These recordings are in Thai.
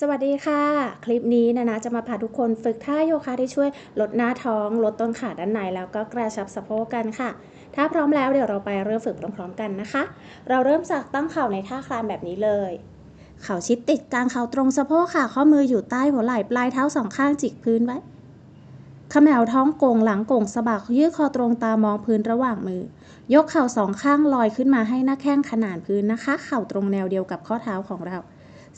สวัสดีค่ะ คลิปนี้นะนะจะมาพาทุกคนฝึกท่าโยคะที่ช่วยลดหน้าท้อง ลดต้นขาด้านในแล้วก็กระชับสะโพกกันค่ะ ถ้าพร้อมแล้วเดี๋ยวเราไปเริ่มฝึกพร้อมๆกันนะคะ เราเริ่มจากตั้งเข่าในท่าคลานแบบนี้เลย เข่าชิดติดกลางเข่าตรงสะโพกค่ะ ข้อมืออยู่ใต้หัวไหล่ปลายเท้าสองข้างจิกพื้นไว้ขมวท้องโก่งหลังโก่งสะบักยืดคอตรงตามองพื้นระหว่างมือ ยกเข่าสองข้างลอยขึ้นมาให้หน้าแข้งขนานพื้นนะคะ เข่าตรงแนวเดียวกับข้อเท้าของเรา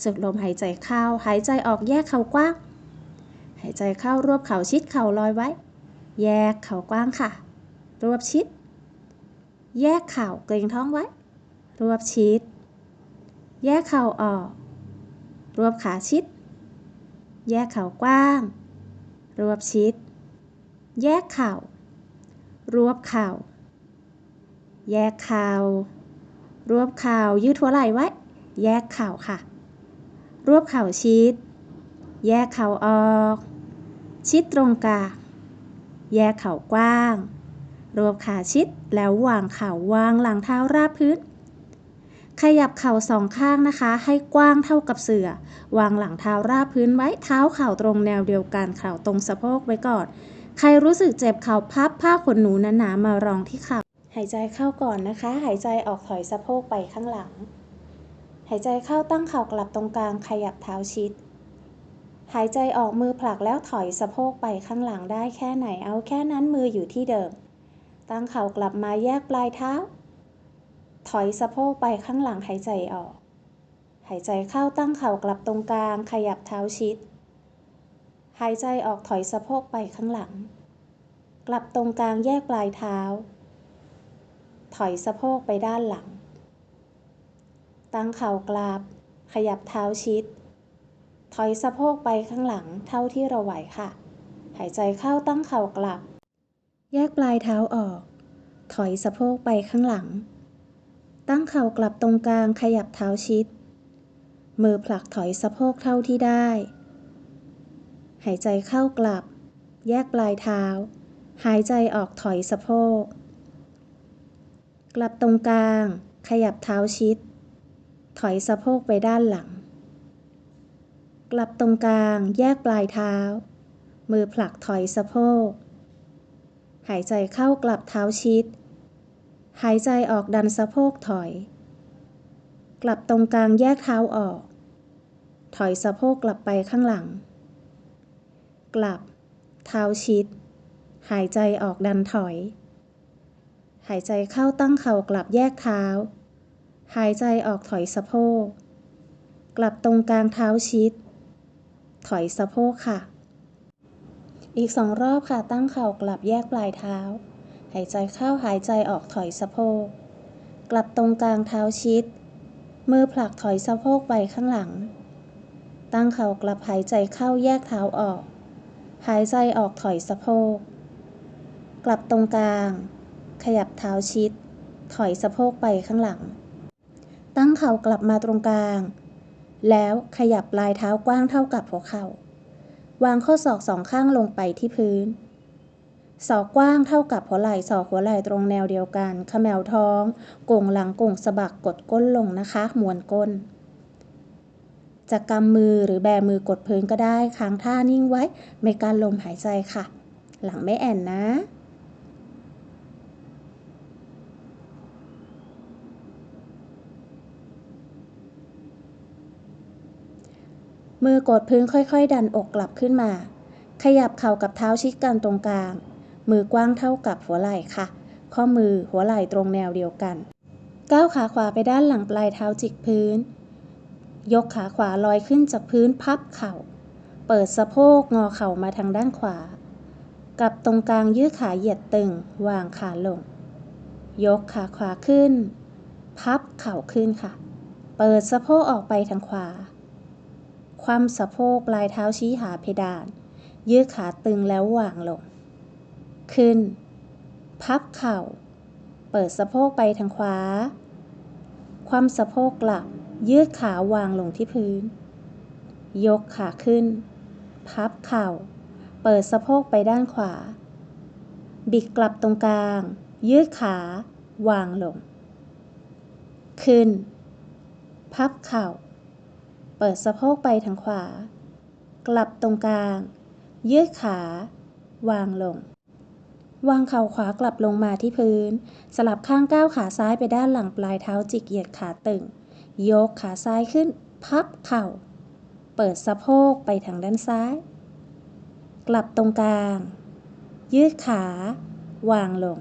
สูดลมหายใจเข้า หายใจออกแยกเข่ากว้าง หายใจเข้ารวบเข่าชิดเข่าลอยไว้ แยกเข่ากว้างค่ะ รวบชิด แยกเข่าเกรงท้องไว้ รวบชิด แยกเข่าออก รวบขาชิด แยกเข่ากว้าง รวบชิด แยกเข่า รวบเข่า แยกเข่ารวบเข่ายืดหัวไหล่ไว้ แยกเข่าค่ะ รวบเข่าชิด แยกเข่าออก ชิดตรงกลางแยกเข่ากว้าง รวบขาชิดแล้ววางเข่าวางหลังเท้าราบพื้น ขยับเข่าสองข้างนะคะ ให้กว้างเท่ากับเสือวางหลังเท้าราบพื้นไว้เท้าเข่าตรงแนวเดียวกันเข่าตรงสะโพกไว้ก่อน ใครรู้สึกเจ็บเข่าพับผ้าขนหนูหนาๆมารองที่เข่าหายใจเข้าก่อนนะคะ หายใจออกถอยสะโพกไปข้างหลัง หายใจเข้าตั้งเข่ากลับตรงกลางขยับเท้าชิด หายใจออกมือผลักแล้วถอยสะโพกไปข้างหลังได้แค่ไหนเอาแค่นั้นมืออยู่ที่เดิม ตั้งเข่ากลับมาแยกปลายเท้า ถอยสะโพกไปข้างหลังหายใจออก หายใจเข้าตั้งเข่ากลับตรงกลางขยับเท้าชิด หายใจออกถอยสะโพกไปข้างหลัง กลับตรงกลางแยกปลายเท้า ถอยสะโพกไปด้านหลัง ตั้งเข่ากลับขยับเท้าชิด ถอยสะโพกไปข้างหลังเท่าที่เราไหวค่ะ หายใจเข้าตั้งเข่ากลับ แยกปลายเท้าออก ถอยสะโพกไปข้างหลัง ตั้งเข่ากลับตรงกลางขยับเท้าชิด มือผลักถอยสะโพกเท่าที่ได้ หายใจเข้ากลับ แยกปลายเท้า หายใจออกถอยสะโพก กลับตรงกลาง ขยับเท้าชิด ถอยสะโพกไปด้านหลัง กลับตรงกลางแยกปลายเท้า มือผลักถอยสะโพก หายใจเข้ากลับเท้าชิด หายใจออกดันสะโพกถอย กลับตรงกลางแยกเท้าออก ถอยสะโพกกลับไปข้างหลัง กลับ เท้าชิด หายใจออกดันถอย หายใจเข้าตั้งเข่ากลับแยกเท้า หายใจออกถอยสะโพก กลับตรงกลางเท้าชิด ถอยสะโพกค่ะ อีกสองรอบค่ะตั้งเข่ากลับแยกปลายเท้า หายใจเข้าหายใจออกถอยสะโพก กลับตรงกลางเท้าชิด มือผลักถอยสะโพกไปข้างหลัง ตั้งเข่ากลับหายใจเข้าแยกเท้าออก หายใจออกถอยสะโพก กลับตรงกลาง ขยับเท้าชิด ถอยสะโพกไปข้างหลัง ตั้งเข่ากลับมาตรงกลาง แล้วขยับปลายเท้ากว้างเท่ากับหัวเข่า วางข้อศอกสองข้างลงไปที่พื้น ศอกกว้างเท่ากับหัวไหล่ศอกหัวไหล่ตรงแนวเดียวกันขมวท้องโก่งหลังโก่งสะบักกดก้นลงนะคะมวนก้นจะกำมือหรือแบมือกดพื้นก็ได้ค้างท่านิ่งไว้ ไม่การลมหายใจค่ะ หลังไม่แอนนะ มือกดพื้นค่อยๆ ดันอกกลับขึ้นมา ขยับเข่ากับเท้าชิดกันตรงกลาง มือกว้างเท่ากับหัวไหล่ค่ะ ข้อมือหัวไหล่ตรงแนวเดียวกัน ก้าวขาขวาไปด้านหลังปลายเท้าจิกพื้น ยกขาขวาลอยขึ้นจากพื้นพับเข่า เปิดสะโพกงอเข่ามาทางด้านขวา กับตรงกลางยืดขาเหยียดตึง วางขาลง ยกขาขวาขึ้น พับเข่าขึ้นค่ะ เปิดสะโพกออกไปทางขวา คว่ำสะโพกปลายเท้าชี้หาเพดาน ยืดขาตึงแล้ววางลง ขึ้น พับเข่า เปิดสะโพกไปทางขวา คว่ำสะโพกกลับ ยืดขาวางลงที่พื้น ยกขาขึ้น พับเข่า เปิดสะโพกไปด้านขวา บิดกลับตรงกลาง ยืดขาวางลง ขึ้น พับเข่า เปิดสะโพกไปทางขวา กลับตรงกลาง ยืดขา วางลง วางเข่าขวากลับลงมาที่พื้น สลับข้างก้าวขาซ้ายไปด้านหลังปลายเท้าจิกเหยียดขาตึง ยกขาซ้ายขึ้น พับเข่า เปิดสะโพกไปทางด้านซ้าย กลับตรงกลาง ยืดขา วางลง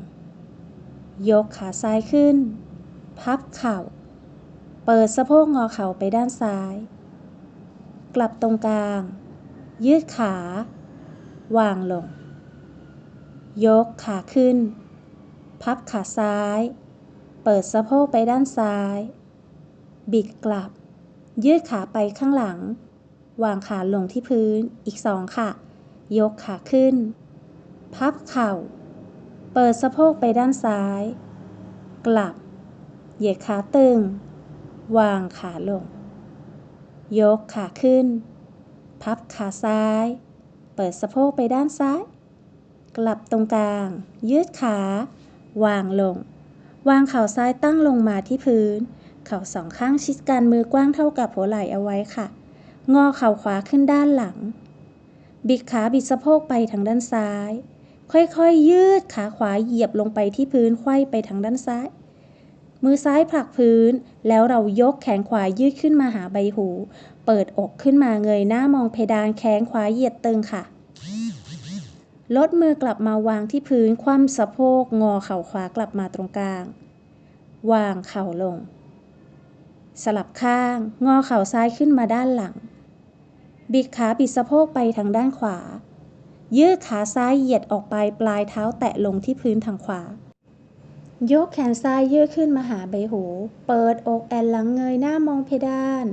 ยกขาซ้ายขึ้น พับเข่า เปิดสะโพกงอเข่าไปด้านซ้าย กลับตรงกลาง ยืดขา วางลง ยกขาขึ้น พับขาซ้าย เปิดสะโพกไปด้านซ้าย บิดกลับ ยืดขาไปข้างหลัง วางขาลงที่พื้น อีกสองค่ะ ยกขาขึ้น พับเข่า เปิดสะโพกไปด้านซ้าย กลับ เหยียดขาตึง วางขาลง ยกขาขึ้น พับขาซ้าย เปิดสะโพกไปด้านซ้าย กลับตรงกลาง ยืดขา วางลง วางเข่าซ้ายตั้งลงมาที่พื้น เข่าสองข้างชิดกันมือกว้างเท่ากับหัวไหล่เอาไว้ค่ะ งอเข่าขวาขึ้นด้านหลัง บิดขาบิดสะโพกไปทางด้านซ้าย ค่อยๆยืดขาขวาเหยียบลงไปที่พื้นไขว้ไปทางด้านซ้าย มือซ้ายผลักพื้น แล้วเรายกแขนขวายืดขึ้นมาหาใบหู เปิดอกขึ้นมาเงยหน้ามองเพดานแขนขวาเหยียดตึงค่ะ ลดมือกลับมาวางที่พื้น คว่ำสะโพก งอเข่าขวากลับมาตรงกลาง วางเข่าลง สลับข้าง งอเข่าซ้ายขึ้นมาด้านหลัง บิดขาบิดสะโพกไปทางด้านขวา ยืดขาซ้ายเหยียดออกไปปลายเท้าแตะลงที่พื้นทางขวา ยกแขนซ้ายยืดขึ้นมาหาใบหู เปิดอกแอนหลังเงยหน้ามองเพดาน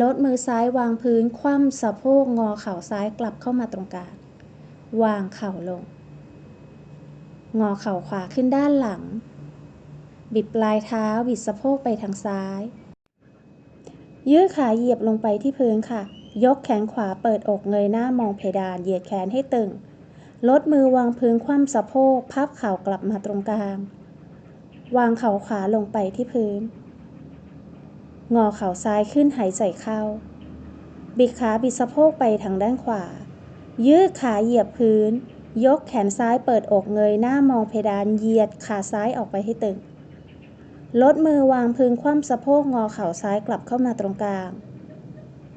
ลดมือซ้ายวางพื้น คว่ำสะโพกงอเข่าซ้ายกลับเข้ามาตรงกลาง วางเข่าลง งอเข่าขวาขึ้นด้านหลัง บิดปลายเท้าบิดสะโพกไปทางซ้าย ยืดขาเหยียบลงไปที่พื้นค่ะ ยกแขนขวาเปิดอกเงยหน้ามองเพดาน เหยียดแขนให้ตึง ลดมือวางพื้นคว่ำสะโพก พับเข่ากลับมาตรงกลาง วางเข่าขวาลงไปที่พื้น งอเข่าซ้ายขึ้นหายใจเข้า บิดขาบิดสะโพกไปทางด้านขวา ยืดขาเหยียบพื้น ยกแขนซ้ายเปิดอกเงยหน้ามองเพดานเหยียดขาซ้ายออกไปให้ตึง ลดมือวางพื้นคว่ำสะโพกงอเข่าซ้ายกลับเข้ามาตรงกลาง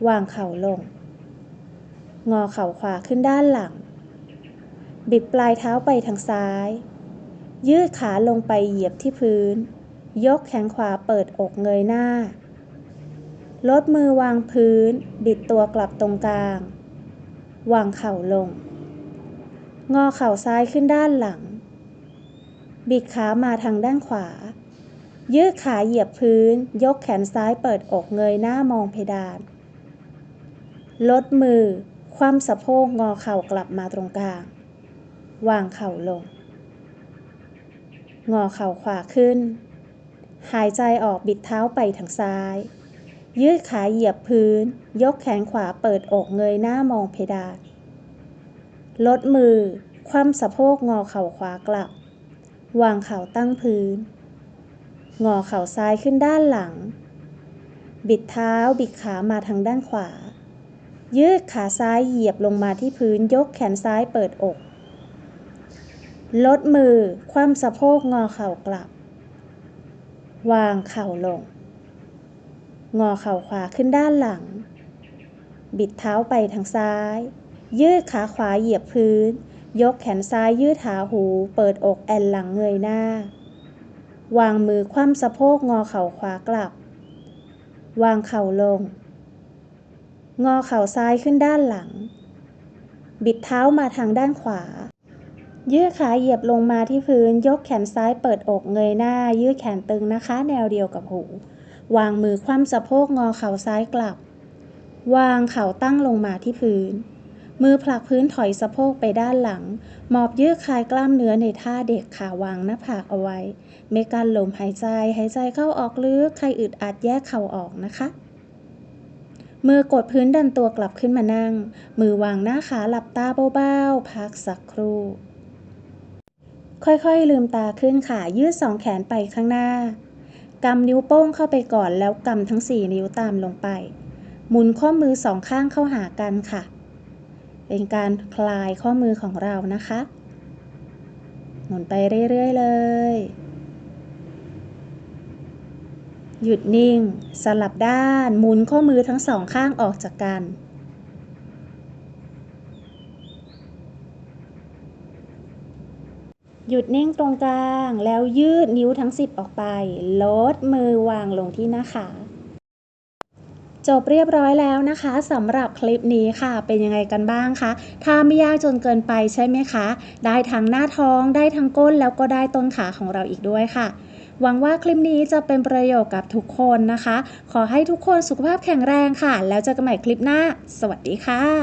วางเข่าลง งอเข่าขวาขึ้นด้านหลัง บิดปลายเท้าไปทางซ้าย ยืดขาลงไปเหยียบที่พื้น ยกแขนขวาเปิดอกเงยหน้า ลดมือวางพื้น บิดตัวกลับตรงกลาง วางเข่าลง งอเข่าซ้ายขึ้นด้านหลัง บิดขามาทางด้านขวา ยืดขาเหยียบพื้น ยกแขนซ้ายเปิดอกเงยหน้ามองเพดาน ลดมือ คว่ำสะโพกงอเข่ากลับมาตรงกลาง วางเข่าลง งอเข่าขวาขึ้น หายใจออกบิดเท้าไปทางซ้าย ยืดขาเหยียบพื้น ยกแขนขวาเปิดอกเงยหน้ามองเพดาน ลดมือ คว่ำสะโพกงอเข่าขวากลับ วางเข่าตั้งพื้น งอเข่าซ้ายขึ้นด้านหลัง บิดเท้าบิดขามาทางด้านขวายืดขาซ้ายเหยียบลงมาที่พื้นยกแขนซ้ายเปิดอก ลดมือ คว่ำสะโพกงอเข่ากลับ วางเข่าลง งอเข่าขวาขึ้นด้านหลัง บิดเท้าไปทางซ้าย ยืดขาขวาเหยียบพื้น ยกแขนซ้ายยืดหาหู เปิดอกแอนหลังเงยหน้า วางมือคว่ำสะโพกงอเข่าขวากลับ วางเข่าลง งอเข่าซ้ายขึ้นด้านหลัง บิดเท้ามาทางด้านขวา ยืดขาเหยียบลงมาที่พื้น ยกแขนซ้ายเปิดอกเงยหน้า ยืดแขนตึงนะคะ แนวเดียวกับหู วางมือคว่ำสะโพกงอเข่าซ้ายกลับ วางเข่าตั้งลงมาที่พื้น มือผลักพื้นถอยสะโพกไปด้านหลัง หมอบยืดคลายกล้ามเนื้อในท่าเด็กขาวางหน้าผากเอาไว้เมกันลมหายใจ หายใจเข้าออกลึก ใครอึดอัดแยกเข่าออกนะคะมือกดพื้นดันตัวกลับขึ้นมานั่ง มือวางหน้าขาหลับตาเบาๆ พักสักครู่ ค่อยๆ ลืมตาขึ้นค่ะ ยืดสองแขนไปข้างหน้ากำนิ้วโป้งเข้าไปก่อนแล้วกำทั้ง4นิ้วตามลงไป หมุนข้อมือสองข้างเข้าหากันค่ะ เป็นการคลายข้อมือของเรานะคะ หมุนไปเรื่อยๆเลย หยุดนิ่ง สลับด้าน หมุนข้อมือทั้งสองข้างออกจากกัน หยุดนิ่งตรงกลาง แล้วยืดนิ้วทั้ง 10 ออกไป ลดมือวางลงที่หน้าขาจบเรียบร้อยแล้วนะคะสำหรับคลิปนี้ค่ะ เป็นยังไงกันบ้างคะถ้าไม่ยากจนเกินไปใช่ไหมคะ ได้ทั้งหน้าท้องได้ทั้งก้นแล้วก็ได้ต้นขาของเราอีกด้วยค่ะ หวังว่าคลิปนี้จะเป็นประโยชน์กับทุกคนนะคะ ขอให้ทุกคนสุขภาพแข็งแรงค่ะ แล้วเจอกันใหม่คลิปหน้า สวัสดีค่ะ